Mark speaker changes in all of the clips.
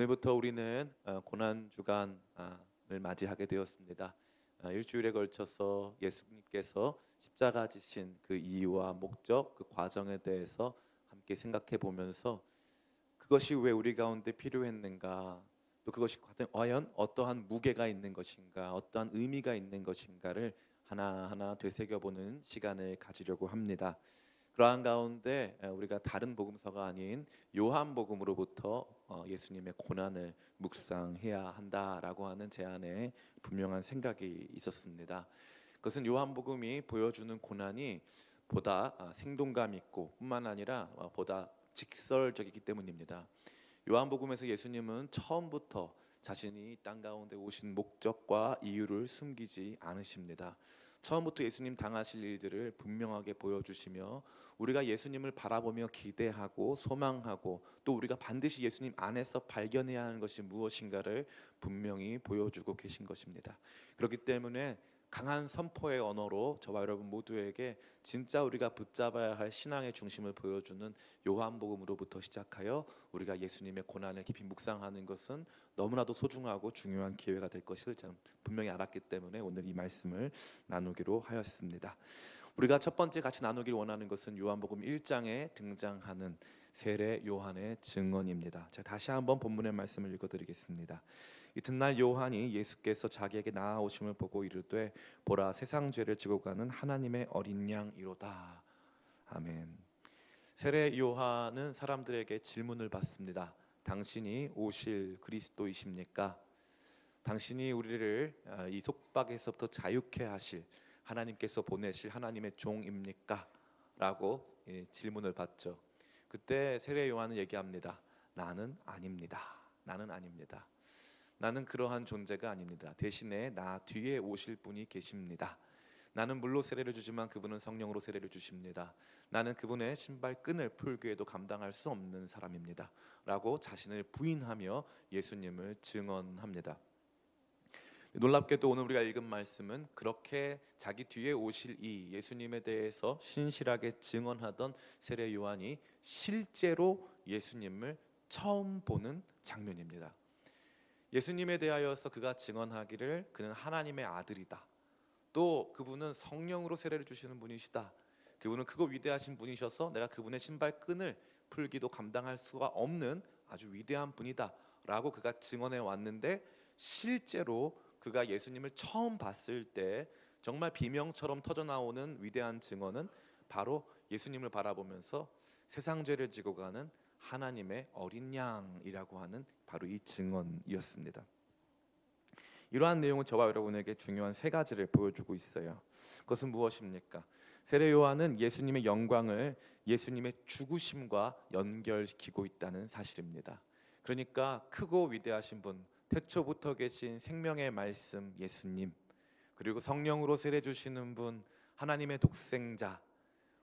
Speaker 1: 오늘부터 우리는 어, 고난 주간을 맞이하게 되었습니다. 어, 일주일에 걸쳐서 예수님께서 십자가 지신 그 이유와 목적, 그 과정에 대해서 함께 생각해 보면서 그것이 왜 우리 가운데 필요했는가, 또 그것이 과연 어떠한 무게가 있는 것인가, 어떠한 의미가 있는 것인가를 하나하나 되새겨 보는 시간을 가지려고 합니다. 그러한 가운데 에, 우리가 다른 복음서가 아닌 요한복음으로부터 어, 예수님의 고난을 묵상해야 한다라고 하는 제안에 분명한 생각이 있었습니다. 그것은 요한복음이 보여주는 고난이 보다 아, 생동감 있고 뿐만 아니라 어, 보다 직설적이기 때문입니다. 요한복음에서 예수님은 처음부터 자신이 땅 가운데 오신 목적과 이유를 숨기지 않으십니다. 처음부터 예수님 당하실 일들을 분명하게 보여주시며 우리가 예수님을 바라보며 기대하고 소망하고 또 우리가 반드시 예수님 안에서 발견해야 하는 것이 무엇인가를 분명히 보여주고 계신 것입니다. 그렇기 때문에 강한 선포의 언어로 저와 여러분 모두에게 진짜 우리가 붙잡아야 할 신앙의 중심을 보여주는 요한복음으로부터 시작하여 우리가 예수님의 고난을 깊이 묵상하는 것은 너무나도 소중하고 중요한 기회가 될 것을 분명히 알았기 때문에 오늘 이 말씀을 나누기로 하였습니다. 우리가 첫 번째 같이 나누길 원하는 것은 요한복음 1장에 등장하는 세례 요한의 증언입니다. 제가 다시 한번 본문의 말씀을 읽어드리겠습니다. 이튿날 요한이 예수께서 자기에게 나아오심을 보고 이르되 보라 세상 죄를 지고 가는 하나님의 어린 양이로다. 아멘. 세례 요한은 사람들에게 질문을 받습니다. 당신이 오실 그리스도이십니까? 당신이 우리를 아, 이 속박에서부터 자유케 하실 하나님께서 보내실 하나님의 종입니까? 라고 예, 질문을 받죠. 그때 세례 요한은 얘기합니다. 나는 아닙니다. 나는 아닙니다. 나는 그러한 존재가 아닙니다. 대신에 나 뒤에 오실 분이 계십니다. 나는 물로 세례를 주지만 그분은 성령으로 세례를 주십니다. 나는 그분의 신발 끈을 풀기에도 감당할 수 없는 사람입니다. 라고 자신을 부인하며 예수님을 증언합니다. 놀랍게도 오늘 우리가 읽은 말씀은 그렇게 자기 뒤에 오실 이 예수님에 대해서 신실하게 증언하던 세례 요한이 실제로 예수님을 처음 보는 장면입니다. 예수님에 대하여서 그가 증언하기를 그는 하나님의 아들이다. 또 그분은 성령으로 세례를 주시는 분이시다. 그분은 크고 위대하신 분이셔서 내가 그분의 신발 끈을 풀기도 감당할 수가 없는 아주 위대한 분이다라고 그가 증언해 왔는데 실제로 그가 예수님을 처음 봤을 때 정말 비명처럼 터져 나오는 위대한 증언은 바로 예수님을 바라보면서 세상 죄를 지고 가는 하나님의 어린 양이라고 하는 바로 이 증언이었습니다. 이러한 내용은 저와 여러분에게 중요한 세 가지를 보여주고 있어요. 그것은 무엇입니까? 세례 요한은 예수님의 영광을 예수님의 죽으심과 연결시키고 있다는 사실입니다. 그러니까 크고 위대하신 분, 태초부터 계신 생명의 말씀 예수님, 그리고 성령으로 세례 주시는 분, 하나님의 독생자.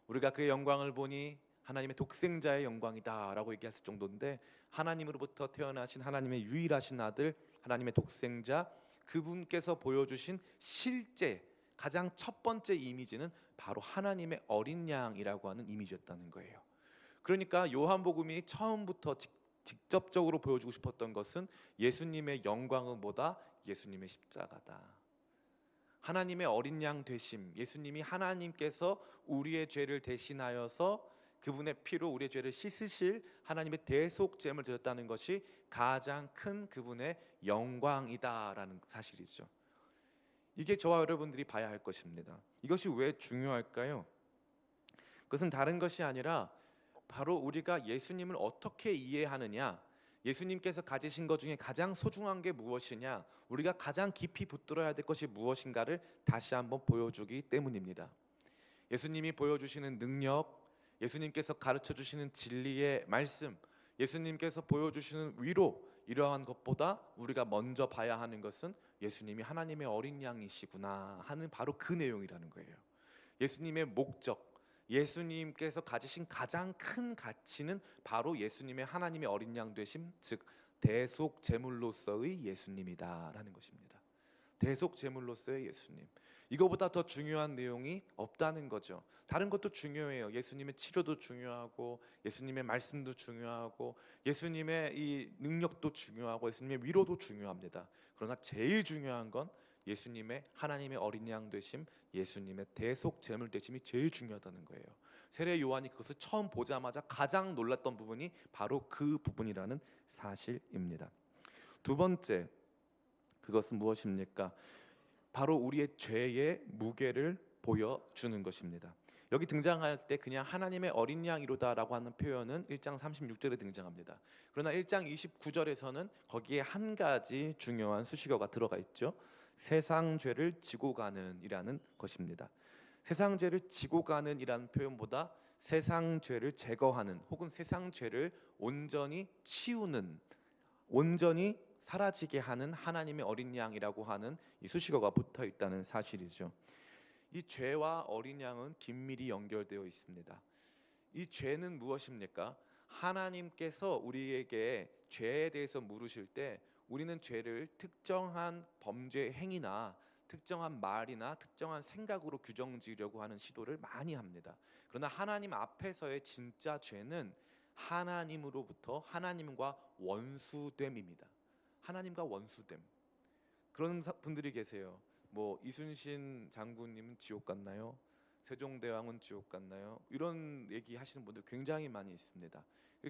Speaker 1: 우리가 그의 영광을 보니 하나님의 독생자의 영광이다라고 얘기할 정도인데 하나님으로부터 태어나신 하나님의 유일하신 아들, 하나님의 독생자 그분께서 보여주신 실제 가장 첫 번째 이미지는 바로 하나님의 어린 양이라고 하는 이미지였다는 거예요. 그러니까 요한복음이 처음부터 직, 직접적으로 보여주고 싶었던 것은 예수님의 영광은 보다 예수님의 십자가다. 하나님의 어린 양 되심, 예수님이 하나님께서 우리의 죄를 대신하여서 그분의 피로 우리의 죄를 씻으실 하나님의 대속죄를 드렸다는 것이 가장 큰 그분의 영광이다라는 사실이죠. 이게 저와 여러분들이 봐야 할 것입니다. 이것이 왜 중요할까요? 그것은 다른 것이 아니라 바로 우리가 예수님을 어떻게 이해하느냐, 예수님께서 가지신 것 중에 가장 소중한 게 무엇이냐, 우리가 가장 깊이 붙들어야 될 것이 무엇인가를 다시 한번 보여주기 때문입니다. 예수님이 보여주시는 능력, 예수님께서 가르쳐 주시는 진리의 말씀, 예수님께서 보여주시는 위로 이러한 것보다 우리가 먼저 봐야 하는 것은 예수님이 하나님의 어린 양이시구나 하는 바로 그 내용이라는 거예요. 예수님의 목적, 예수님께서 가지신 가장 큰 가치는 바로 예수님의 하나님의 어린 양 되심, 즉 대속 제물로서의 예수님이다라는 것입니다. 대속 제물로서의 예수님. 이거보다 더 중요한 내용이 없다는 거죠. 다른 것도 중요해요. 예수님의 치료도 중요하고 예수님의 말씀도 중요하고 예수님의 이 능력도 중요하고 예수님의 위로도 중요합니다. 그러나 제일 중요한 건 예수님의 하나님의 어린 양 되심, 예수님의 대속 제물 되심이 제일 중요하다는 거예요. 세례 요한이 그것을 처음 보자마자 가장 놀랐던 부분이 바로 그 부분이라는 사실입니다. 두 번째 그것은 무엇입니까? 바로 우리의 죄의 무게를 보여주는 것입니다. 여기 등장할 때 그냥 하나님의 어린 양이로다라고 하는 표현은 1장 36절에 등장합니다. 그러나 1장 29절에서는 거기에 한 가지 중요한 수식어가 들어가 있죠. 세상 죄를 지고 가는이라는 것입니다. 세상 죄를 지고 가는이라는 표현보다 세상 죄를 제거하는 혹은 세상 죄를 온전히 치우는 온전히 사라지게 하는 하나님의 어린 양이라고 하는 이 수식어가 붙어 있다는 사실이죠. 이 죄와 어린 양은 긴밀히 연결되어 있습니다. 이 죄는 무엇입니까? 하나님께서 우리에게 죄에 대해서 물으실 때 우리는 죄를 특정한 범죄 행위나 특정한 말이나 특정한 생각으로 규정 지으려고 하는 시도를 많이 합니다. 그러나 하나님 앞에서의 진짜 죄는 하나님으로부터 하나님과 원수됨입니다. 하나님과 원수됨. 그런 사- 분들이 계세요. 뭐 이순신 장군님은 지옥 갔나요? 세종대왕은 지옥 갔나요? 이런 얘기 하시는 분들 굉장히 많이 있습니다.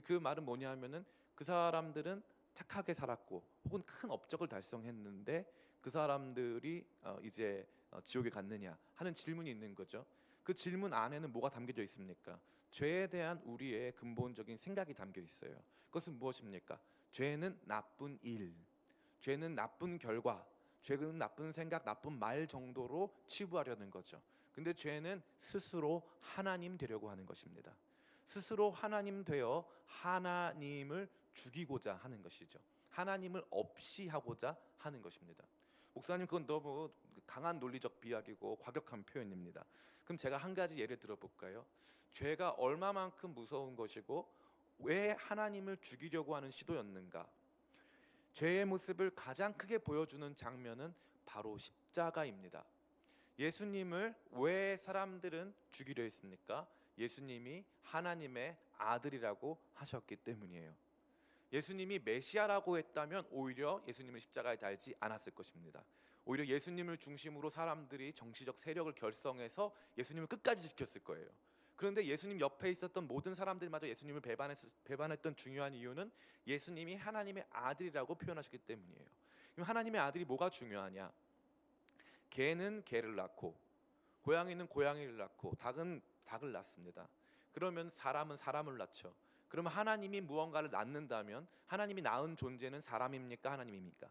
Speaker 1: 그 말은 뭐냐면은 그 사람들은 착하게 살았고 혹은 큰 업적을 달성했는데 그 사람들이 어, 이제 어, 지옥에 갔느냐 하는 질문이 있는 거죠. 그 질문 안에는 뭐가 담겨져 있습니까? 죄에 대한 우리의 근본적인 생각이 담겨 있어요. 그것은 무엇입니까? 죄는 나쁜 일, 죄는 나쁜 결과, 죄는 나쁜 생각, 나쁜 말 정도로 치부하려는 거죠. 근데 죄는 스스로 하나님 되려고 하는 것입니다. 스스로 하나님 되어 하나님을 죽이고자 하는 것이죠. 하나님을 없이 하고자 하는 것입니다. 목사님 그건 너무 강한 논리적 비약이고 과격한 표현입니다. 그럼 제가 한 가지 예를 들어 볼까요? 죄가 얼마만큼 무서운 것이고 왜 하나님을 죽이려고 하는 시도였는가? 죄의 모습을 가장 크게 보여주는 장면은 바로 십자가입니다. 예수님을 왜 사람들은 죽이려 했습니까? 예수님이 하나님의 아들이라고 하셨기 때문이에요. 예수님이 메시아라고 했다면 오히려 예수님을 십자가에 달지 않았을 것입니다. 오히려 예수님을 중심으로 사람들이 정치적 세력을 결성해서 예수님을 끝까지 지켰을 거예요. 그런데 예수님 옆에 있었던 모든 사람들마저 예수님을 배반했, 배반했던 중요한 이유는 예수님이 하나님의 아들이라고 표현하셨기 때문이에요. 하나님의 아들이 뭐가 중요하냐? 개는 개를 낳고 고양이는 고양이를 낳고 닭은 닭을 낳습니다. 그러면 사람은 사람을 낳죠. 그러면 하나님이 무언가를 낳는다면 하나님이 낳은 존재는 사람입니까? 하나님입니까?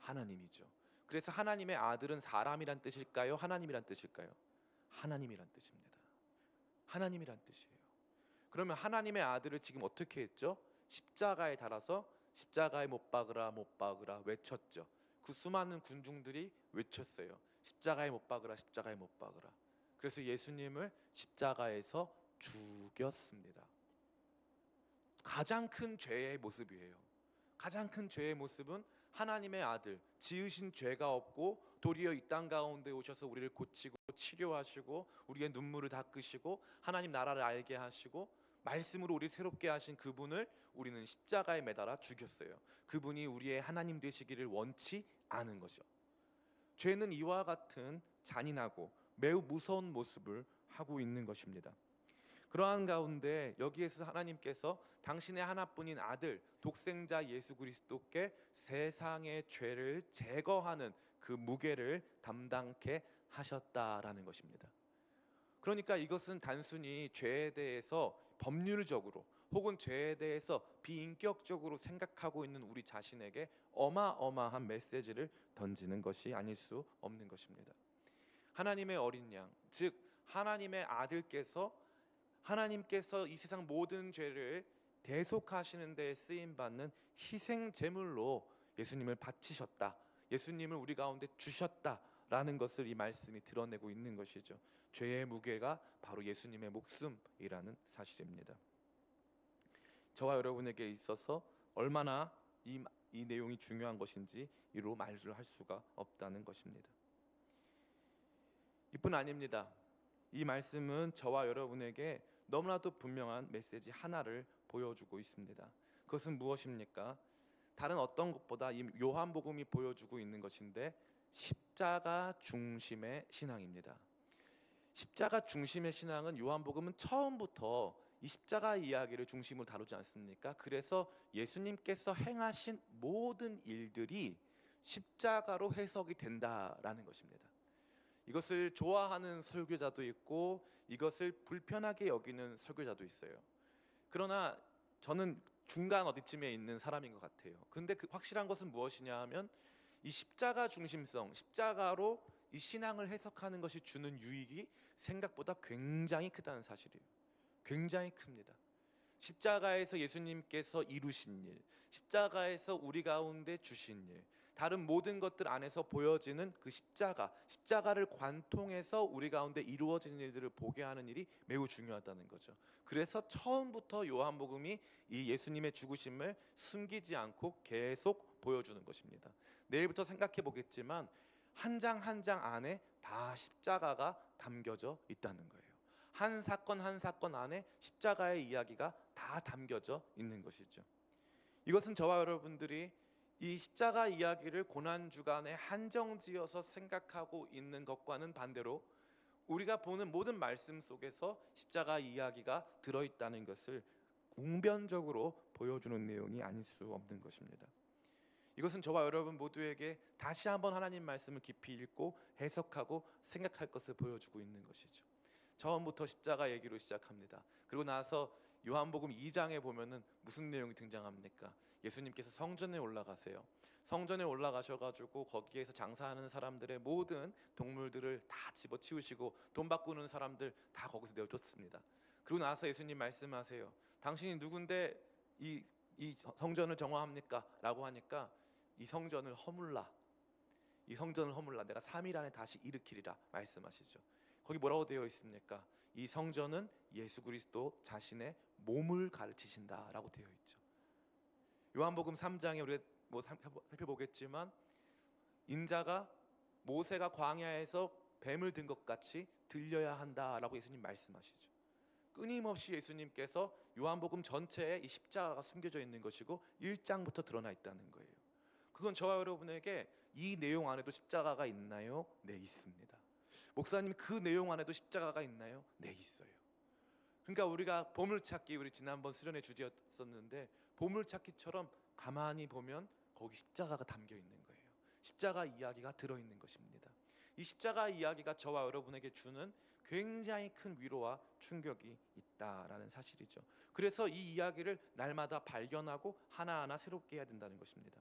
Speaker 1: 하나님이죠. 그래서 하나님의 아들은 사람이란 뜻일까요? 하나님이란 뜻일까요? 하나님이란 뜻입니다. 하나님이란 뜻이에요. 그러면 하나님의 아들을 지금 어떻게 했죠? 십자가에 달아서 십자가에 못 박으라 못 박으라 외쳤죠. 그 수많은 군중들이 외쳤어요. 십자가에 못 박으라 십자가에 못 박으라. 그래서 예수님을 십자가에서 죽였습니다. 가장 큰 죄의 모습이에요. 가장 큰 죄의 모습은 하나님의 아들 지으신 죄가 없고 도리어 이 땅 가운데 오셔서 우리를 고치고 치료하시고 우리의 눈물을 닦으시고 하나님 나라를 알게 하시고 말씀으로 우리 새롭게 하신 그분을 우리는 십자가에 매달아 죽였어요. 그분이 우리의 하나님 되시기를 원치 않은 거죠. 죄는 이와 같은 잔인하고 매우 무서운 모습을 하고 있는 것입니다. 그러한 가운데 여기에서 하나님께서 당신의 하나뿐인 아들 독생자 예수 그리스도께 세상의 죄를 제거하는 그 무게를 담당케 하셨다라는 것입니다. 그러니까 이것은 단순히 죄에 대해서 법률적으로 혹은 죄에 대해서 비인격적으로 생각하고 있는 우리 자신에게 어마어마한 메시지를 던지는 것이 아닐 수 없는 것입니다. 하나님의 어린 양, 즉 하나님의 아들께서 하나님께서 이 세상 모든 죄를 대속하시는 데 쓰임 받는 희생 제물로 예수님을 바치셨다. 예수님을 우리 가운데 주셨다라는 것을 이 말씀이 드러내고 있는 것이죠. 죄의 무게가 바로 예수님의 목숨이라는 사실입니다. 저와 여러분에게 있어서 얼마나 이, 이 내용이 중요한 것인지 이로 말을 할 수가 없다는 것입니다. 이뿐 아닙니다. 이 말씀은 저와 여러분에게 너무나도 분명한 메시지 하나를 보여주고 있습니다. 그것은 무엇입니까? 다른 어떤 것보다 이 요한복음이 보여주고 있는 것인데 십자가 중심의 신앙입니다. 십자가 중심의 신앙은 요한복음은 처음부터 이 십자가 이야기를 중심으로 다루지 않습니까? 그래서 예수님께서 행하신 모든 일들이 십자가로 해석이 된다라는 것입니다. 이것을 좋아하는 설교자도 있고 이것을 불편하게 여기는 설교자도 있어요. 그러나 저는 중간 어디쯤에 있는 사람인 것 같아요. 근데 그 확실한 것은 무엇이냐 하면 이 십자가 중심성, 십자가로 이 신앙을 해석하는 것이 주는 유익이 생각보다 굉장히 크다는 사실이에요. 굉장히 큽니다. 십자가에서 예수님께서 이루신 일, 십자가에서 우리 가운데 주신 일, 다른 모든 것들 안에서 보여지는 그 십자가, 십자가를 관통해서 우리 가운데 이루어지는 일들을 보게 하는 일이 매우 중요하다는 거죠. 그래서 처음부터 요한복음이 이 예수님의 죽으심을 숨기지 않고 계속 보여주는 것입니다. 내일부터 생각해 보겠지만 한 장 한 장 안에 다 십자가가 담겨져 있다는 거예요. 한 사건 한 사건 안에 십자가의 이야기가 다 담겨져 있는 것이죠. 이것은 저와 여러분들이 이 십자가 이야기를 고난 주간에 한정지어서 생각하고 있는 것과는 반대로 우리가 보는 모든 말씀 속에서 십자가 이야기가 들어 있다는 것을 웅변적으로 보여주는 내용이 아닐 수 없는 것입니다. 이것은 저와 여러분 모두에게 다시 한번 하나님 말씀을 깊이 읽고 해석하고 생각할 것을 보여주고 있는 것이죠. 처음부터 십자가 얘기로 시작합니다. 그리고 나서 요한복음 2장에 보면은 무슨 내용이 등장합니까? 예수님께서 성전에 올라가세요. 성전에 올라가셔 가지고 거기에서 장사하는 사람들의 모든 동물들을 다 집어치우시고 돈 바꾸는 사람들 다 거기서 내어줬습니다. 그리고 나서 예수님 말씀하세요. 당신이 누군데 이, 이 성전을 정화합니까? 라고 하니까 이 성전을 허물라. 이 성전을 허물라. 내가 3일 안에 다시 일으키리라 말씀하시죠. 거기 뭐라고 되어 있습니까? 이 성전은 예수 그리스도 자신의 몸을 가르치신다라고 되어 있죠. 요한복음 3장에 우리가 뭐 살펴보겠지만 인자가 모세가 광야에서 뱀을 든 것 같이 들려야 한다라고 예수님 말씀하시죠. 끊임없이 예수님께서 요한복음 전체에 이 십자가가 숨겨져 있는 것이고 1장부터 드러나 있다는 거예요. 그건 저와 여러분에게 이 내용 안에도 십자가가 있나요? 네, 있습니다. 목사님 그 내용 안에도 십자가가 있나요? 네 있어요. 그러니까 우리가 보물찾기 우리 지난번 수련회 주제였었는데 보물찾기처럼 가만히 보면 거기 십자가가 담겨 있는 거예요. 십자가 이야기가 들어 있는 것입니다. 이 십자가 이야기가 저와 여러분에게 주는 굉장히 큰 위로와 충격이 있다라는 사실이죠. 그래서 이 이야기를 날마다 발견하고 하나하나 새롭게 해야 된다는 것입니다.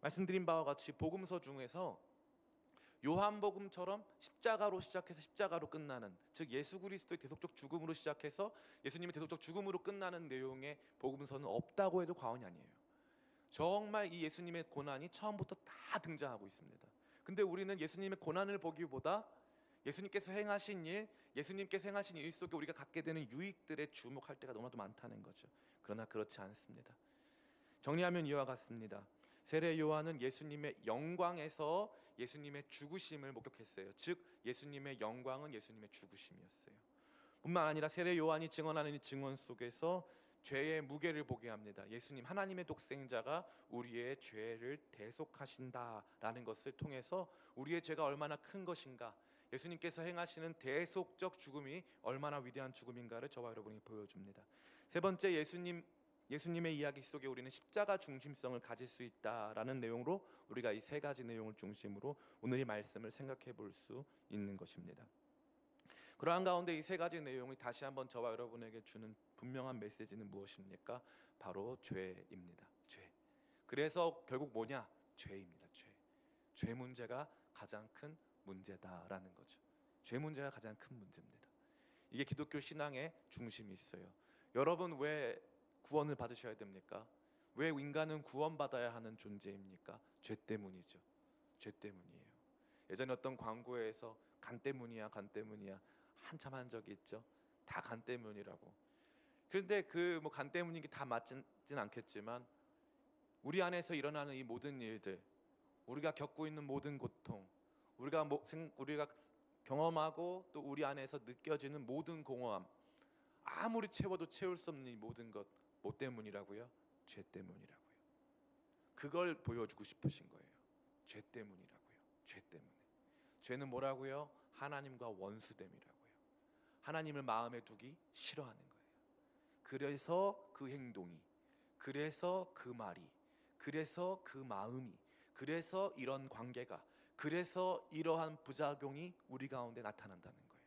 Speaker 1: 말씀드린 바와 같이 복음서 중에서 요한복음처럼 십자가로 시작해서 십자가로 끝나는 즉 예수 그리스도의 대속적 죽음으로 시작해서 예수님의 대속적 죽음으로 끝나는 내용의 복음서는 없다고 해도 과언이 아니에요. 정말 이 예수님의 고난이 처음부터 다 등장하고 있습니다. 근데 우리는 예수님의 고난을 보기보다 예수님께서 행하신 일, 예수님께서 행하신 일 속에 우리가 갖게 되는 유익들에 주목할 때가 너무나도 많다는 거죠. 그러나 그렇지 않습니다. 정리하면 이와 같습니다. 세례 요한은 예수님의 영광에서 예수님의 죽으심을 목격했어요. 즉 예수님의 영광은 예수님의 죽으심이었어요. 뿐만 아니라 세례 요한이 증언하는 이 증언 속에서 죄의 무게를 보게 합니다. 예수님 하나님의 독생자가 우리의 죄를 대속하신다라는 것을 통해서 우리의 죄가 얼마나 큰 것인가 예수님께서 행하시는 대속적 죽음이 얼마나 위대한 죽음인가를 저와 여러분이 보여줍니다. 세 번째 예수님 예수님의 이야기 속에 우리는 십자가 중심성을 가질 수 있다라는 내용으로 우리가 이 세 가지 내용을 중심으로 오늘의 말씀을 생각해 볼 수 있는 것입니다. 그러한 가운데 이 세 가지 내용이 다시 한번 저와 여러분에게 주는 분명한 메시지는 무엇입니까? 바로 죄입니다. 죄. 그래서 결국 뭐냐? 죄입니다. 죄. 죄 문제가 가장 큰 문제다라는 거죠. 죄 문제가 가장 큰 문제입니다. 이게 기독교 신앙의 중심이 있어요. 여러분 왜 구원을 받으셔야 됩니까? 왜 인간은 구원받아야 하는 존재입니까? 죄 때문이죠. 죄 때문이에요. 예전에 어떤 광고에서 간 때문이야, 간 때문이야 한참 한 적이 있죠. 다 간 때문이라고. 그런데 그 뭐 간 때문인 게 다 맞진 않겠지만 우리 안에서 일어나는 이 모든 일들, 우리가 겪고 있는 모든 고통, 우리가 뭐, 생, 우리가 경험하고 또 우리 안에서 느껴지는 모든 공허함 아무리 채워도 채울 수 없는 이 모든 것 뭐 때문이라고요? 죄 때문이라고요. 그걸 보여주고 싶으신 거예요. 죄 때문이라고요. 죄 때문에. 죄는 뭐라고요? 하나님과 원수됨이라고요. 하나님을 마음에 두기 싫어하는 거예요. 그래서 그 행동이, 그래서 그 말이, 그래서 그 마음이, 그래서 이런 관계가, 그래서 이러한 부작용이 우리 가운데 나타난다는 거예요.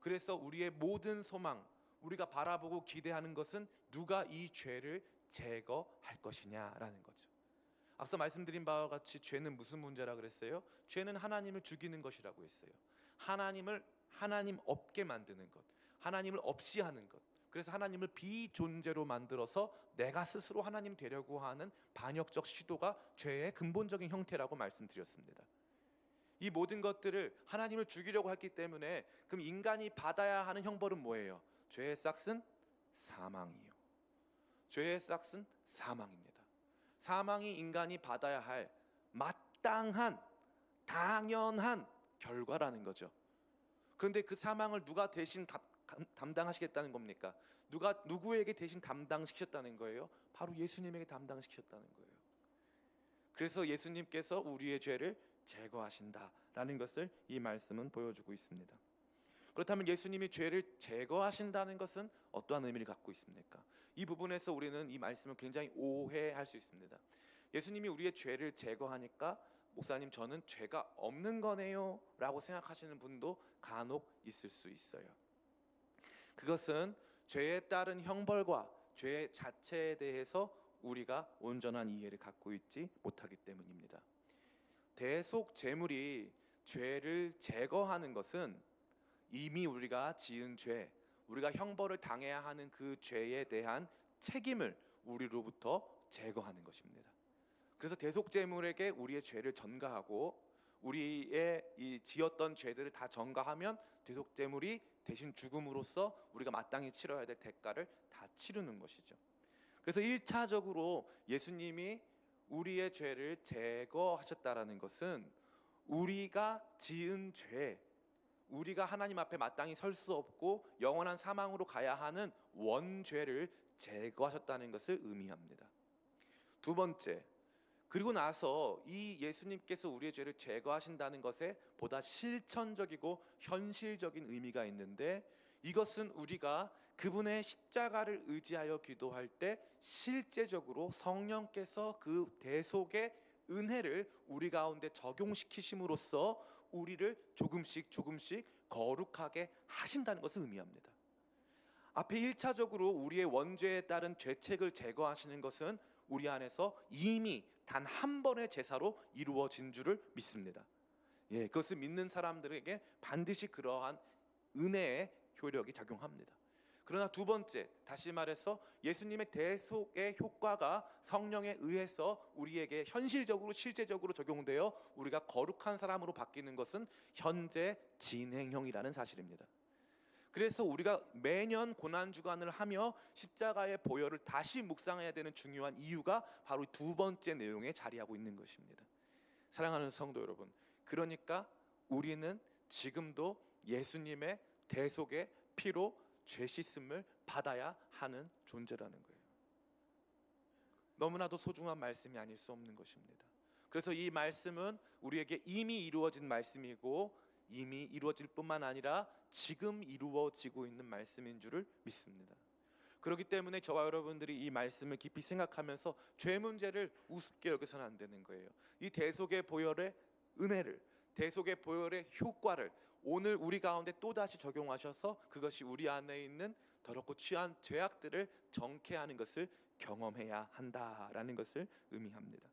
Speaker 1: 그래서 우리의 모든 소망, 우리가 바라보고 기대하는 것은 누가 이 죄를 제거할 것이냐라는 거죠. 앞서 말씀드린 바와 같이 죄는 무슨 문제라 그랬어요? 죄는 하나님을 죽이는 것이라고 했어요. 하나님을 하나님 없게 만드는 것, 하나님을 없이 하는 것. 그래서 하나님을 비존재로 만들어서 내가 스스로 하나님 되려고 하는 반역적 시도가 죄의 근본적인 형태라고 말씀드렸습니다. 이 모든 것들을 하나님을 죽이려고 했기 때문에 그럼 인간이 받아야 하는 형벌은 뭐예요? 죄의 싹은 사망이요. 죄의 싹은 사망입니다. 사망이 인간이 받아야 할 마땅한 당연한 결과라는 거죠. 그런데 그 사망을 누가 대신 담- 감- 담당하시겠다는 겁니까? 누가 누구에게 대신 담당시켰다는 거예요? 바로 예수님에게 담당시켰다는 거예요. 그래서 예수님께서 우리의 죄를 제거하신다라는 것을 이 말씀은 보여주고 있습니다. 그렇다면 예수님이 죄를 제거하신다는 것은 어떠한 의미를 갖고 있습니까? 이 부분에서 우리는 이 말씀을 굉장히 오해할 수 있습니다. 예수님이 우리의 죄를 제거하니까 목사님 저는 죄가 없는 거네요라고 생각하시는 분도 간혹 있을 수 있어요. 그것은 죄에 따른 형벌과 죄 자체에 대해서 우리가 온전한 이해를 갖고 있지 못하기 때문입니다. 대속 제물이 죄를 제거하는 것은 이미 우리가 지은 죄, 우리가 형벌을 당해야 하는 그 죄에 대한 책임을 우리로부터 제거하는 것입니다. 그래서 대속 제물에게 우리의 죄를 전가하고 우리의 이 지었던 죄들을 다 전가하면 대속 제물이 대신 죽음으로써 우리가 마땅히 치러야 될 대가를 다 치르는 것이죠. 그래서 1차적으로 예수님이 우리의 죄를 제거하셨다라는 것은 우리가 지은 죄, 우리가 하나님 앞에 마땅히 설 수 없고 영원한 사망으로 가야 하는 원죄를 제거하셨다는 것을 의미합니다. 두 번째, 그리고 나서 이 예수님께서 우리의 죄를 제거하신다는 것에 보다 실천적이고 현실적인 의미가 있는데 이것은 우리가 그분의 십자가를 의지하여 기도할 때 실제적으로 성령께서 그 대속의 은혜를 우리 가운데 적용시키심으로써 우리를 조금씩 조금씩 거룩하게 하신다는 것을 의미합니다. 앞에 1차적으로 우리의 원죄에 따른 죄책을 제거하시는 것은 우리 안에서 이미 단 한 번의 제사로 이루어진 줄을 믿습니다. 예, 그것을 믿는 사람들에게 반드시 그러한 은혜의 효력이 작용합니다. 그러나 두 번째, 다시 말해서 예수님의 대속의 효과가 성령에 의해서 우리에게 현실적으로 실제적으로 적용되어 우리가 거룩한 사람으로 바뀌는 것은 현재 진행형이라는 사실입니다. 그래서 우리가 매년 고난 주간을 하며 십자가의 보혈을 다시 묵상해야 되는 중요한 이유가 바로 두 번째 내용에 자리하고 있는 것입니다. 사랑하는 성도 여러분, 그러니까 우리는 지금도 예수님의 대속의 피로 죄 씻음을 받아야 하는 존재라는 거예요. 너무나도 소중한 말씀이 아닐 수 없는 것입니다. 그래서 이 말씀은 우리에게 이미 이루어진 말씀이고 이미 이루어질 뿐만 아니라 지금 이루어지고 있는 말씀인 줄을 믿습니다. 그렇기 때문에 저와 여러분들이 이 말씀을 깊이 생각하면서 죄 문제를 우습게 여겨서는 안 되는 거예요. 이 대속의 보혈의 은혜를 대속의 보혈의 효과를 오늘 우리 가운데 또다시 적용하셔서 그것이 우리 안에 있는 더럽고 취한 죄악들을 정케하는 것을 경험해야 한다라는 것을 의미합니다.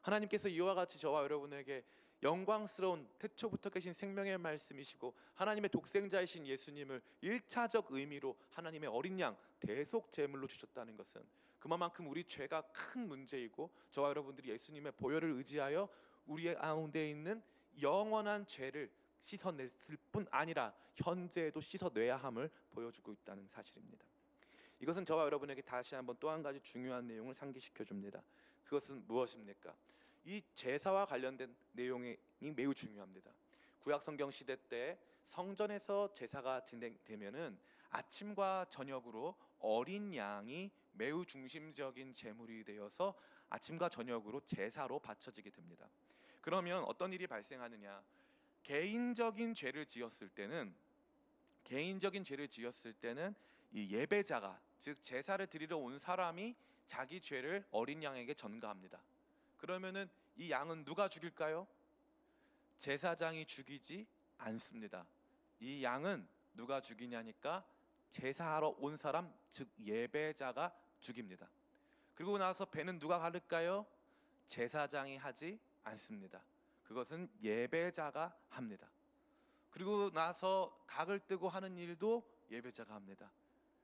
Speaker 1: 하나님께서 이와 같이 저와 여러분에게 영광스러운 태초부터 계신 생명의 말씀이시고 하나님의 독생자이신 예수님을 일차적 의미로 하나님의 어린 양 대속 제물로 주셨다는 것은 그만큼 우리 죄가 큰 문제이고 저와 여러분들이 예수님의 보혈을 의지하여 우리의 가운데 있는 영원한 죄를 씻어냈을 뿐 아니라 현재에도 씻어내야 함을 보여주고 있다는 사실입니다. 이것은 저와 여러분에게 다시 한번 또 한 가지 중요한 내용을 상기시켜 줍니다. 그것은 무엇입니까? 이 제사와 관련된 내용이 매우 중요합니다. 구약 성경 시대 때 성전에서 제사가 진행되면은 아침과 저녁으로 어린 양이 매우 중심적인 제물이 되어서 아침과 저녁으로 제사로 바쳐지게 됩니다. 그러면 어떤 일이 발생하느냐? 개인적인 죄를 지었을 때는 개인적인 죄를 지었을 때는 이 예배자가 즉 제사를 드리러 온 사람이 자기 죄를 어린 양에게 전가합니다. 그러면은 이 양은 누가 죽일까요? 제사장이 죽이지 않습니다. 이 양은 누가 죽이냐니까 제사하러 온 사람 즉 예배자가 죽입니다. 그리고 나서 배는 누가 가를까요? 제사장이 하지 않습니다. 그것은 예배자가 합니다. 그리고 나서 각을 뜨고 하는 일도 예배자가 합니다.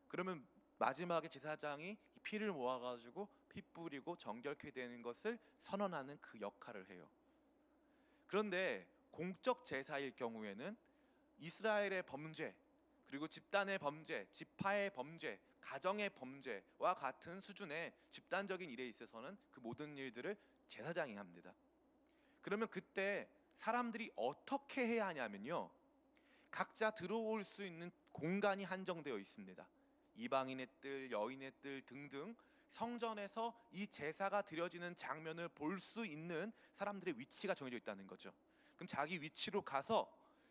Speaker 1: 그러면 마지막에 제사장이 이 피를 모아 가지고 피 뿌리고 정결케 되는 것을 선언하는 그 역할을 해요. 그런데 공적 제사일 경우에는 이스라엘의 범죄 그리고 집단의 범죄, 지파의 범죄, 가정의 범죄와 같은 수준의 집단적인 일에 있어서는 그 모든 일들을 제사장이 합니다. 그러면 그때 사람들이 어떻게 해야 하냐면요. 각자 들어올 수 있는 공간이 한정되어 있습니다. 이방인의 뜰, 여인의 뜰 등등 성전에서 이 제사가 드려지는 장면을 볼 수 있는 사람들의 위치가 정해져 있다는 거죠. 그럼 자기 위치로 가서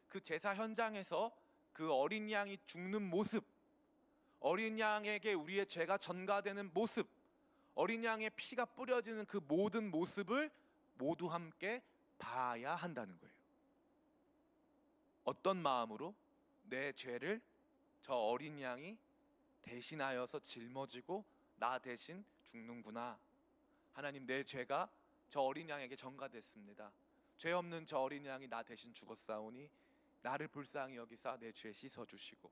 Speaker 1: 그 제사 현장에서 그 어린 양이 죽는 모습, 어린 양에게 우리의 죄가 전가되는 모습, 어린 양의 피가 뿌려지는 그 모든 모습을 모두 함께 봐야 한다는 거예요. 어떤 마음으로 내 죄를 저 어린 양이 대신하여서 짊어지고 나 대신 죽는구나. 하나님 내 죄가 저 어린 양에게 전가됐습니다. 죄 없는 저 어린 양이 나 대신 죽었사오니 나를 불쌍히 여기사 내 죄 씻어 주시고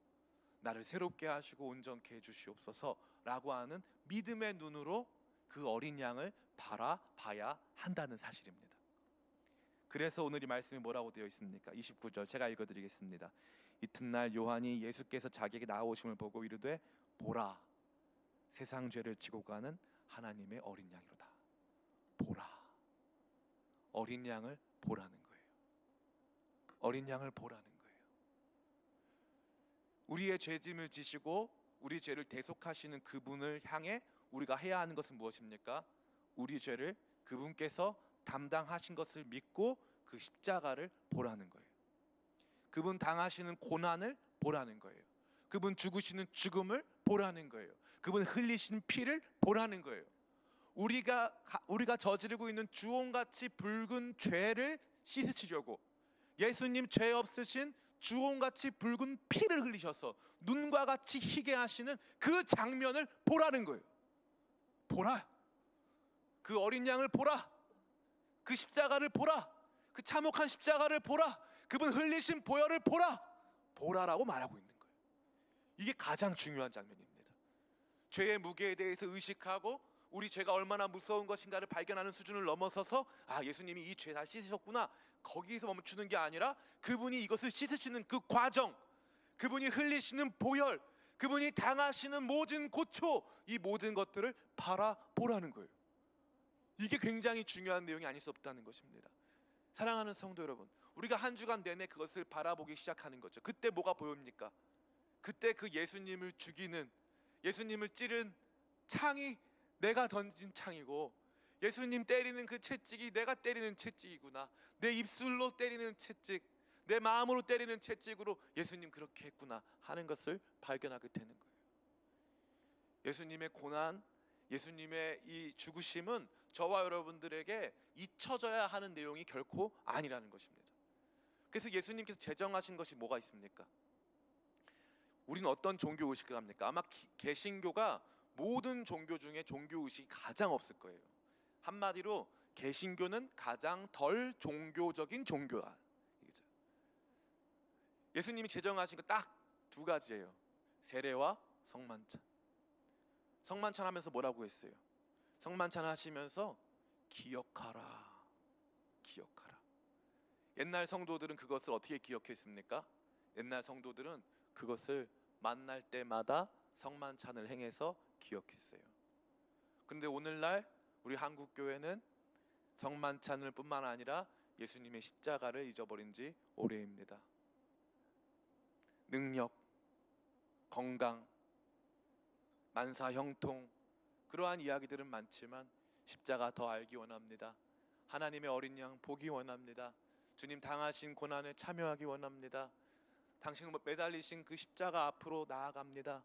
Speaker 1: 나를 새롭게 하시고 온전케 해 주시옵소서라고 하는 믿음의 눈으로 그 어린 양을 바라봐야 한다는 사실입니다. 그래서 오늘 이 말씀이 뭐라고 되어 있습니까? 29절 제가 읽어 드리겠습니다. 이튿날 요한이 예수께서 자기에게 나오심을 보고 이르되 보라 세상 죄를 지고 가는 하나님의 어린 양이로다. 보라. 어린 양을 보라는 거예요. 어린 양을 보라는 거예요. 우리의 죄짐을 지시고 우리 죄를 대속하시는 그분을 향해 우리가 해야 하는 것은 무엇입니까? 우리 죄를 그분께서 담당하신 것을 믿고 그 십자가를 보라는 거예요. 그분 당하시는 고난을 보라는 거예요. 그분 죽으시는 죽음을 보라는 거예요. 그분 흘리신 피를 보라는 거예요. 우리가 우리가 저지르고 있는 주홍같이 붉은 죄를 씻으시려고 예수님 죄 없으신 주홍같이 붉은 피를 흘리셔서 눈과 같이 희게 하시는 그 장면을 보라는 거예요. 보라. 그 어린 양을 보라. 그 십자가를 보라. 그 참혹한 십자가를 보라. 그분 흘리신 보혈을 보라. 보라라고 말하고 있는 거예요. 이게 가장 중요한 장면입니다. 죄의 무게에 대해서 의식하고 우리 죄가 얼마나 무서운 것인가를 발견하는 수준을 넘어서서 아 예수님이 이 죄 다 씻으셨구나 거기에서 멈추는 게 아니라 그분이 이것을 씻으시는 그 과정 그분이 흘리시는 보혈 그분이 당하시는 모든 고초 이 모든 것들을 바라보라는 거예요 이게 굉장히 중요한 내용이 아닐 수 없다는 것입니다 사랑하는 성도 여러분 우리가 한 주간 내내 그것을 바라보기 시작하는 거죠 그때 뭐가 보입니까 그때 그 예수님을 죽이는 예수님을 찌른 창이 내가 던진 창이고 예수님 때리는 그 채찍이 내가 때리는 채찍이구나. 내 입술로 때리는 채찍, 내 마음으로 때리는 채찍으로 예수님 그렇게 했구나 하는 것을 발견하게 되는 거예요. 예수님의 고난, 예수님의 이 죽으심은 저와 여러분들에게 잊혀져야 하는 내용이 결코 아니라는 것입니다. 그래서 예수님께서 제정하신 것이 뭐가 있습니까? 우리는 어떤 종교 의식을 합니까? 아마 기- 개신교가 모든 종교 중에 종교 의식이 가장 없을 거예요. 한마디로 개신교는 가장 덜 종교적인 종교다. 이거죠. 예수님이 제정하신 거 딱 두 가지예요. 세례와 성만찬. 성만찬 하면서 뭐라고 했어요? 성만찬 하시면서 기억하라. 기억하라. 옛날 성도들은 그것을 어떻게 기억했습니까? 옛날 성도들은 그것을 만날 때마다 성만찬을 행해서 기억했어요. 그런데 오늘날 우리 한국 교회는 성만찬을 뿐만 아니라 예수님의 십자가를 잊어버린 지 오래입니다. 능력, 건강, 만사 형통 그러한 이야기들은 많지만 십자가 더 알기 원합니다. 하나님의 어린 양 보기 원합니다. 주님 당하신 고난에 참여하기 원합니다. 당신 매달리신 그 십자가 앞으로 나아갑니다.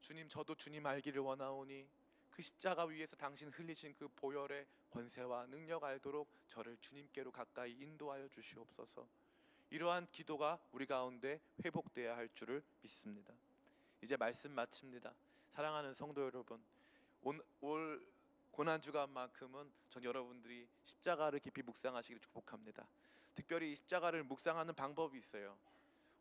Speaker 1: 주님 저도 주님 알기를 원하오니 그 십자가 위에서 당신 흘리신 그 보혈의 권세와 능력 알도록 저를 주님께로 가까이 인도하여 주시옵소서. 이러한 기도가 우리 가운데 회복돼야 할 줄을 믿습니다. 이제 말씀 마칩니다. 사랑하는 성도 여러분, 온, 올 고난 주간만큼은 전 여러분들이 십자가를 깊이 묵상하시기를 축복합니다. 특별히 이 십자가를 묵상하는 방법이 있어요.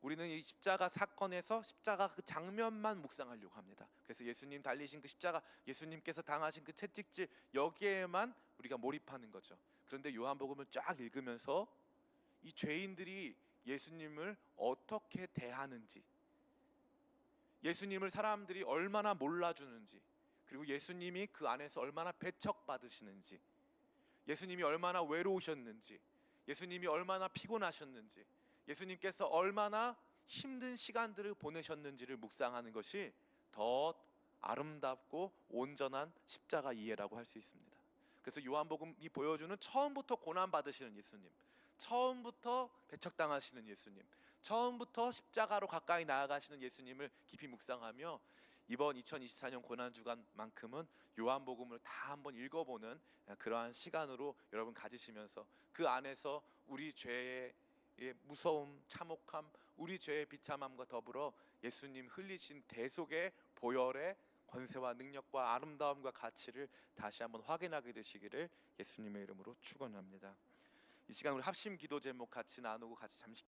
Speaker 1: 우리는 이 십자가 사건에서 십자가 그 장면만 묵상하려고 합니다. 그래서 예수님 달리신 그 십자가, 예수님께서 당하신 그 채찍질 여기에만 우리가 몰입하는 거죠. 그런데 요한복음을 쫙 읽으면서 이 죄인들이 예수님을 어떻게 대하는지, 예수님을 사람들이 얼마나 몰라주는지, 그리고 예수님이 그 안에서 얼마나 배척받으시는지, 예수님이 얼마나 외로우셨는지, 예수님이 얼마나 피곤하셨는지, 예수님께서 얼마나 힘든 시간들을 보내셨는지를 묵상하는 것이 더 아름답고 온전한 십자가 이해라고 할 수 있습니다. 그래서 요한복음이 보여주는 처음부터 고난 받으시는 예수님, 처음부터 배척당하시는 예수님, 처음부터 십자가로 가까이 나아가시는 예수님을 깊이 묵상하며 이번 2024년 고난 주간만큼은 요한복음을 다 한번 읽어보는 그러한 시간으로 여러분 가지시면서 그 안에서 우리 죄의 의 무서움, 참혹함, 우리 죄의 비참함과 더불어 예수님 흘리신 대속의 보혈의 권세와 능력과 아름다움과 가치를 다시 한번 확인하게 되시기를 예수님의 이름으로 축원합니다. 이 시간 우리 합심 기도 제목 같이 나누고 같이 잠시